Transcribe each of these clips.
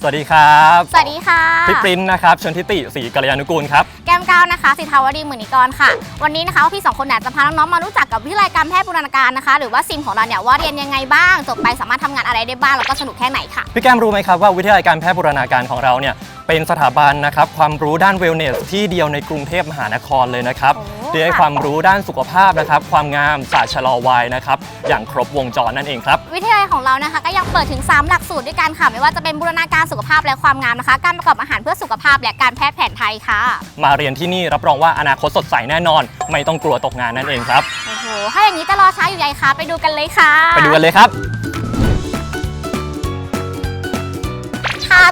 สวัสดีครับสวัสดีค่ะพี่ปริ้นนะครับชนทิติศรีกัลยานุกูลครับ แก้มก้าวนะคะสิทธาวดีหมื่นนิกรค่ะ วันนี้นะคะพี่สองคนเนี่ยจะพาน้องๆมารู้จักกับวิทยาลัยการแพทย์บูรณาการนะคะ หรือว่าซิมของเราเนี่ยว่าเรียนยังไงบ้าง จบไปสามารถทำงานอะไรได้บ้าง แล้วก็สนุกแค่ไหนค่ะ พี่แก้มรู้ไหมครับว่าวิทยาลัยการแพทย์บูรณาการของเราเนี่ย เป็นสถาบันนะครับความรู้ด้านเวลเนสที่เดียวในกรุงเทพมหานครเลยนะครับโอ้ที่ให้ความรู้ด้านสุขภาพนะครับ ความงามศาสตร์ชะลอวัยนะครับ อย่างครบวงจรนั่นเองครับ วิทยาลัยของเรานะคะ ก็ยังเปิดถึง 3 หลักสูตรด้วยกันค่ะ ไม่ว่าจะเป็นบูรณาการสุขภาพและความงามนะคะ การประกอบอาหารเพื่อสุขภาพและการแพทย์แผนไทยค่ะ มาเรียนที่นี่รับรองว่าอนาคตสดใสแน่นอน ไม่ต้องกลัวตกงานนั่นเองครับโอ้โหถ้าอย่างนี้จะรอช้าอยู่ใหญ่คะไปดูกันเลยค่ะ ไปดูกันเลยครับ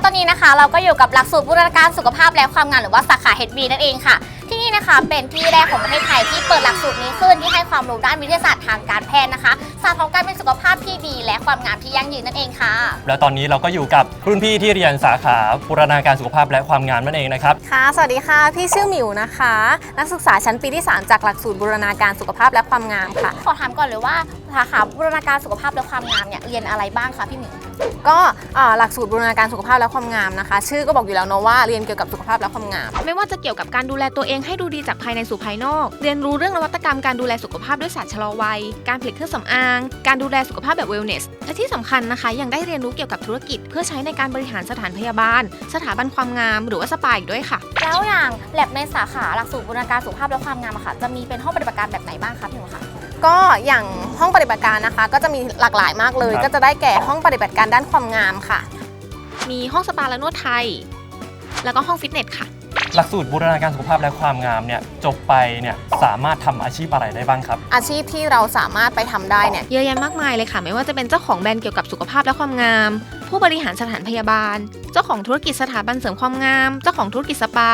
ตอนนี้นะคะ เราก็อยู่กับหลักสูตรบูรณาการสุขภาพและความงามหรือว่าสาขา HB นั่นเองค่ะที่นี่นะคะเป็นที่แรกของประเทศไทยที่เปิดหลักสูตรนี้ขึ้นที่ให้ความรู้ด้านวิทยาศาสตร์ทางการแพทย์นะคะศาสตร์ของการเป็นสุขภาพที่ดี และความงามที่ยั่งยืนนั่นเองค่ะ แล้วตอนนี้เราก็อยู่กับรุ่นพี่ที่เรียนสาขาบูรณาการสุขภาพและความงามนั่นเองนะครับ ค่ะ สวัสดีค่ะ พี่ชื่อหมิวนะคะ นักศึกษาชั้นปีที่ 3 จากหลักสูตรบูรณาการสุขภาพและความงามค่ะ ขอถามก่อนเลยว่าสาขาบูรณาการสุขภาพและความงามเนี่ยเรียนอะไรบ้างคะพี่หมิว ก็อ่าหลักสูตรบูรณาการสุขภาพและความงามนะคะ ชื่อก็บอกอยู่แล้วเนอะว่าเรียนเกี่ยวกับสุขภาพและความงาม ไม่ว่าจะเกี่ยวกับการดูแลตัวเองให้ดูดีจากภายในสู่ภายนอก เรียนรู้เรื่องนวัตกรรมการดูแลสุขภาพด้วยศาสตร์ชะลอวัย การผลิตเครื่องสำอาง การดูแลสุขภาพแบบเวลเนส และที่สำคัญนะคะ ยังได้เรียนรู้เกี่ยวกับธุรกิจ เพื่อใช้ในการบริหารสถานพยาบาล สถาบันความงาม หรือว่าสปาอีกด้วยค่ะ แล้วอย่างแลบในสาขาหลักสูตรบูรณาการสุขภาพและความงามอะค่ะ จะมีเป็นห้องปฏิบัติการแบบไหนบ้างคะพี่หมิวคะก็อย่างห้องปฏิบัติการนะคะ ก็จะมีหลากหลายมากเลยครับก็จะได้แก่ห้องปฏิบัติการด้านความงามค่ะ มีห้องสปาและนวดไทย แล้วก็ห้องฟิตเนสค่ะ หลักสูตรบูรณาการสุขภาพและความงามเนี่ยจบไปเนี่ยสามารถทำอาชีพอะไรได้บ้างครับ อาชีพที่เราสามารถไปทำได้เนี่ย เยอะแยะมากมายเลยค่ะ ไม่ว่าจะเป็นเจ้าของแบรนด์เกี่ยวกับสุขภาพและความงาม ผู้บริหารสถานพยาบาล เจ้าของธุรกิจสถาบันเสริมความงาม เจ้าของธุรกิจสปา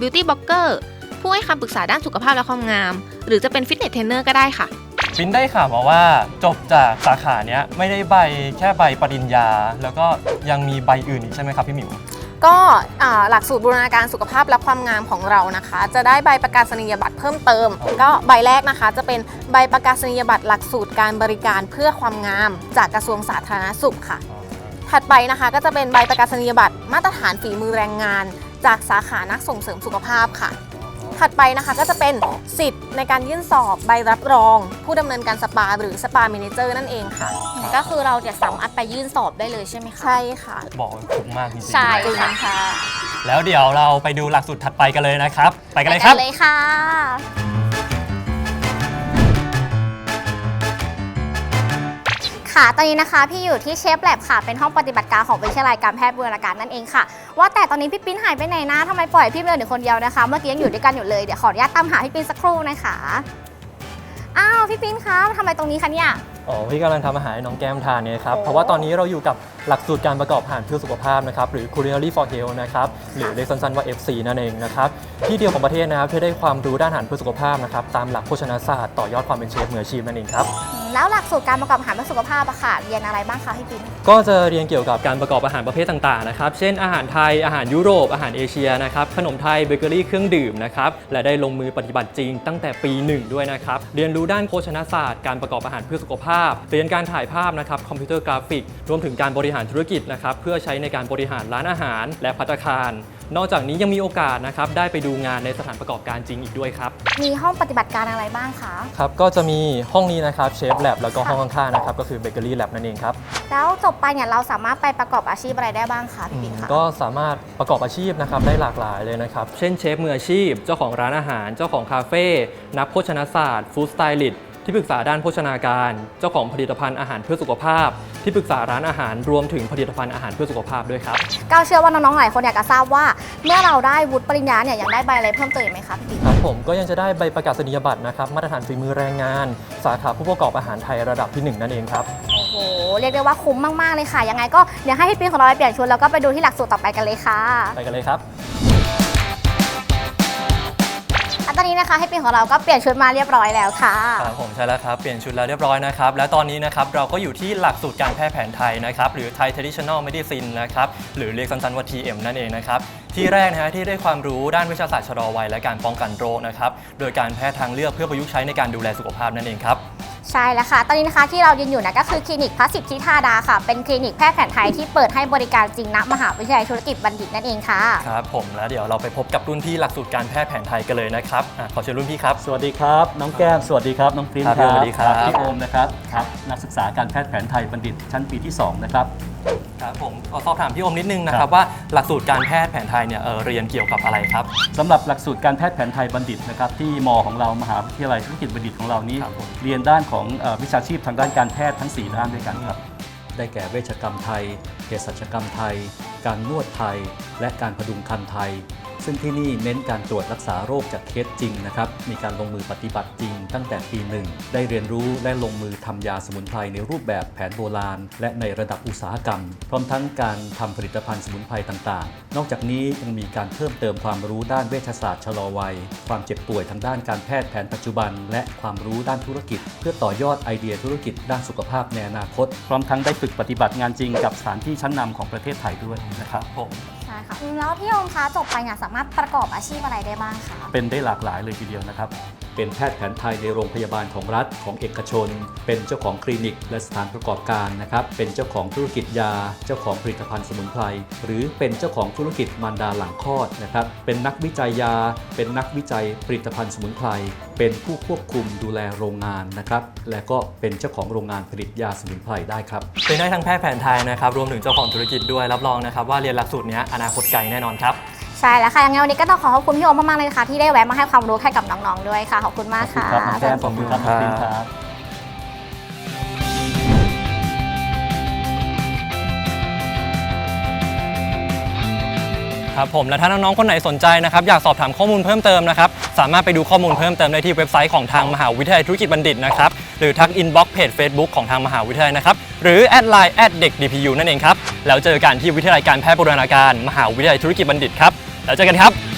บิวตี้บล็อกเกอร์ ผู้ให้คำปรึกษาด้านสุขภาพและความงาม หรือจะเป็นฟิตเนสเทรนเนอร์ก็ได้ค่ะฟินได้ข่าวมาว่าจบจากสาขาเนี้ยไม่ได้ใบแค่ใบปริญญา แล้วก็ยังมีใบอื่นอีกใช่ไหมครับพี่หมิว ก็หลักสูตรบูรณาการสุขภาพและความงามของเรานะคะ จะได้ใบประกาศนียบัตรเพิ่มเติม ก็ใบแรกนะคะ จะเป็นใบประกาศนียบัตรหลักสูตรการบริการเพื่อความงาม จากกระทรวงสาธารณสุขค่ะ ถัดไปนะคะก็จะเป็นใบประกาศนียบัตรมาตรฐานฝีมือแรงงาน จากสาขานักส่งเสริมสุขภาพค่ะ ถัดไปนะคะก็จะเป็นสิทธิ์ในการยื่นสอบใบรับรอง ผู้ดำเนินการสปา หรือสปาเมเนเจอร์นั่นเองค่ะ ก็คือเราจะสามารถไปยื่นสอบได้เลยใช่ไหมคะ ใช่ค่ะ บอกว่าคุ้มมากจริงๆใช่จริงค่ะค่ะ แล้วเดี๋ยวเราไปดูหลักสูตรถัดไปกันเลยนะครับ ไปกันเลยไปครับเลยค่ะ ค่ะ ตอนนี้นะคะพี่อยู่ที่เชฟแลบค่ะ เป็นห้องปฏิบัติการของวิทยาลัยการแพทย์บูรณาการนั่นเองค่ะ ว่าแต่ตอนนี้พี่ปิ้นหายไปไหนนะทำไมปล่อยพี่เบลหนึ่งคนเดียวนะคะ เมื่อกี้ยังอยู่ด้วยกันอยู่เลย เดี๋ยวขออนุญาตตามหาพี่ปิ้นสักครู่นะคะ อ้าวพี่ปิ้นคะทำไมตรงนี้คะเนี่ย อ๋อพี่กำลังทำอาหารให้น้องแก้มทานเนี่ยครับ โอ้ เพราะว่าตอนนี้เราอยู่กับหลักสูตรการประกอบอาหารเพื่อสุขภาพนะครับ หรือ Culinary for Health นะครับ หรือเรียกสั้นๆว่า FC นั่นเองนะครับ ที่เดียวของประเทศนะครับที่ได้ความรู้ด้านอาหารเพื่อสุขภาพนะครับ ตามหลักโภชนาศาสตร์ต่อยอดความเป็นเชฟมืออาชีพนั่นเองครับ อื แล้วหลักสูตรการประกอบอาหารเพื่อสุขภาพอะค่ะเรียนอะไรบ้างคะพี่ปิ้นก็จะเรียนเกี่ยวกับการประกอบอาหารประเภทต่างๆนะครับ เช่นอาหารไทย อาหารยุโรป อาหารเอเชียนะครับ ขนมไทย เบเกอรี่เครื่องดื่มนะครับ และได้ลงมือปฏิบัติจริงตั้งแต่ปีหนึ่งด้วยนะครับ เรียนรู้ด้านโภชนาศาสตร์ การประกอบอาหารเพื่อสุขภาพ เรียนการถ่ายภาพนะครับ คอมพิวเตอร์กราฟิก รวมถึงการบริหารธุรกิจนะครับ เพื่อใช้ในการบริหารร้านอาหาร และภัตคาร นอกจากนี้ยังมีโอกาสนะครับได้ไปดูงานในสถานประกอบการจริงอีกด้วยครับ มีห้องปฏิบัติการอะไรบ้างคะ ครับ ก็จะมีห้องนี้นะครับเชฟแลบแล้วก็ห้องข้างๆนะครับก็คือเบเกอรี่แลบนั่นเองครับแล้วจบไปเนี่ยเราสามารถไปประกอบอาชีพอะไรได้บ้างคะพี่ปิ้นคะ ก็สามารถประกอบอาชีพนะครับได้หลากหลายเลยนะครับเช่นเชฟมืออาชีพ เจ้าของร้านอาหาร เจ้าของคาเฟ่นักโภชนาศาสตร์ฟู้ดสไตลิสต์ ที่ปรึกษาด้านโภชนาการ เจ้าของผลิตภัณฑ์อาหารเพื่อสุขภาพ ที่ปรึกษาร้านอาหารรวมถึงผลิตภัณฑ์อาหารเพื่อสุขภาพด้วยครับ ก้าวเชื่อว่าน้องๆหลายคนอยากจะทราบว่า เมื่อเราได้วุฒิปริญญาเนี่ยยังได้ใบอะไรเพิ่มเติมอีกไหมคะพี่ปิ๊กครับผมก็ยังจะได้ใบประกาศนียบัตรนะครับมาตรฐานฝีมือแรงงาน สาขาผู้ประกอบอาหารไทยระดับที่หนึ่งนั่นเองครับ โอ้โหเรียกได้ว่าคุ้มมากๆเลยค่ะยังไงก็เดี๋ยวให้พี่ปิ๊กของเราไปเปลี่ยนชุดแล้วก็ไปดูที่หลักสูตรต่อไปกันเลยค่ะ ไปกันเลยครับ อนนี้นะคะให้ปิ๊กของเราก็เปลี่ยนชุดมาเรียบร้อยแล้วค่ะ ครับผมใช่แล้วครับ เปลี่ยนชุดแล้วเรียบร้อยนะครับ และตอนนี้นะครับเราก็อยู่ที่หลักสูตรการแพทย์แผนไทยนะครับ หรือ Thai Traditional Medicine นะครับ หรือเรียกสั้นๆว่า TM นั่นเองนะครับ ที่แรกนะฮะที่ได้ความรู้ด้านวิชาศาสตร์ชะลอวัยและการป้องกันโรคนะครับ โดยการแพทย์ทางเลือกเพื่อประยุกต์ใช้ในการดูแลสุขภาพนั่นเองครับ ใช่แล้วค่ะ ตอนนี้นะคะที่เรายืนอยู่นะก็คือคลินิกพระสิทธิธาดาค่ะ เป็นคลินิกแพทย์แผนไทยที่เปิดให้บริการจริงณมหาวิทยาลัยธุรกิจบัณฑิตนั่นเองค่ะ ครับผมแล้วเดี๋ยวเราไปพบกับรุ่นพี่หลักสูตรการแพทย์แผนไทยกันเลยนะครับอะขอเชิญรุ่นพี่ครับ สวัสดีครับ น้องแก้ม สวัสดีครับ น้องพรินครับครับสวัสดีครับ พี่โอมนะครับครับนักศึกษาการแพทย์แผนไทยบัณฑิตชั้นปีที่ 2 นะครับ ครับผมขอสอบถามพี่โอมนิดนึงนะคครัรับบ ว่าหลักสูตรการแพทย์แผนไทยเนี่ยเอ่อเรียนเกี่ยวกับอะไรครับ สำหรับหลักสูตรการแพทย์แผนไทยบัณฑิตนะครับที่มของเรามหาวิทยาลัยธุรกิจบัณฑิตของเรานี้ ครับผม เรียนด้านของเอ่อวิชาชีพทางด้านการแพทย์ทั้ง 4 ด้านด้วยกันครับ ได้แก่เวชกรรมไทยเภสัชกรรมไทย การนวดไทย และการพดุงคันไทย ซึ่งที่นี่เน้นการตรวจรักษาโรคจากเคสจริงนะครับ มีการลงมือปฏิบัติจริงตั้งแต่ปีหนึ่ง ได้เรียนรู้และลงมือทำยาสมุนไพรในรูปแบบแผนโบราณ และในระดับอุตสาหกรรม พร้อมทั้งการทำผลิตภัณฑ์สมุนไพรต่างๆ นอกจากนี้ยังมีการเพิ่มเติมความรู้ด้านเวชศาสตร์ชะลอวัย ความเจ็บป่วยทางด้านการแพทย์แผนปัจจุบัน และความรู้ด้านธุรกิจ เพื่อต่อยอดไอเดียธุรกิจด้านสุขภาพในอนาคต พร้อมทั้งได้ฝึกปฏิบัติงานจริงกับสถานที่ชั้นนำของประเทศไทยด้วยนะครับผม ช่ค่ะ แล้วพี่โอมคะจบไปเนี่ยสามารถประกอบอาชีพอะไรได้บ้างคะ เป็นได้หลากหลายเลยทีเดียวนะครับ เป็นแพทย์แผนไทยในโรงพยาบาลของรัฐของเอกชน เป็นเจ้าของคลินิก และสถานประกอบการนะครับ เป็นเจ้าของธุรกิจยา เจ้าของผลิตภัณฑ์สมุนไพร หรือเป็นเจ้าของธุรกิจมารดาหลังคลอดนะครับ เป็นนักวิจัยยา เป็นนักวิจัยผลิตภัณฑ์สมุนไพร เป็นผู้ควบคุมดูแลโรงงานนะครับ และก็เป็นเจ้าของโรงงานผลิตยาสมุนไพรได้ครับ เป็นได้ทั้งแพทย์แผนไทยนะครับ รวมถึงเจ้าของธุรกิจด้วย รับรองนะครับว่าเรียนหลักสูตรนี้อนาคตไกลแน่นอนครับ ใช่แล้วค่ะยังไงวันนี้ก็ต้องขอขอบคุณพี่โอมมากๆเลยนะคะที่ได้แวะมาให้ความรู้ให้กับน้องๆด้วยค่ะขอบคุณมากขอบคุณค่ะครับน้องแก้มขอบคุณครับน้องปินครับครับผมและถ้าน้องๆคนไหนสนใจนะครับอยากสอบถามข้อมูลเพิ่มเติมนะครับสามารถไปดูข้อมูลเพิ่มเติมได้ที่เว็บไซต์ของทางมหาวิทยาลัยธุรกิจบัณฑิตนะครับหรือทักอินบ็อกเพจ Facebook ของทางมหาวิทยาลัยนะครับหรือแอดไลน์แอดเด็ก DPU นั่นเองครับแล้วเจอกันที่วิทยาลัยการแพทย์บูรณาการ มหาวิทยาลัยธุรกิจบัณฑิตครับ แล้วเจอกันครับ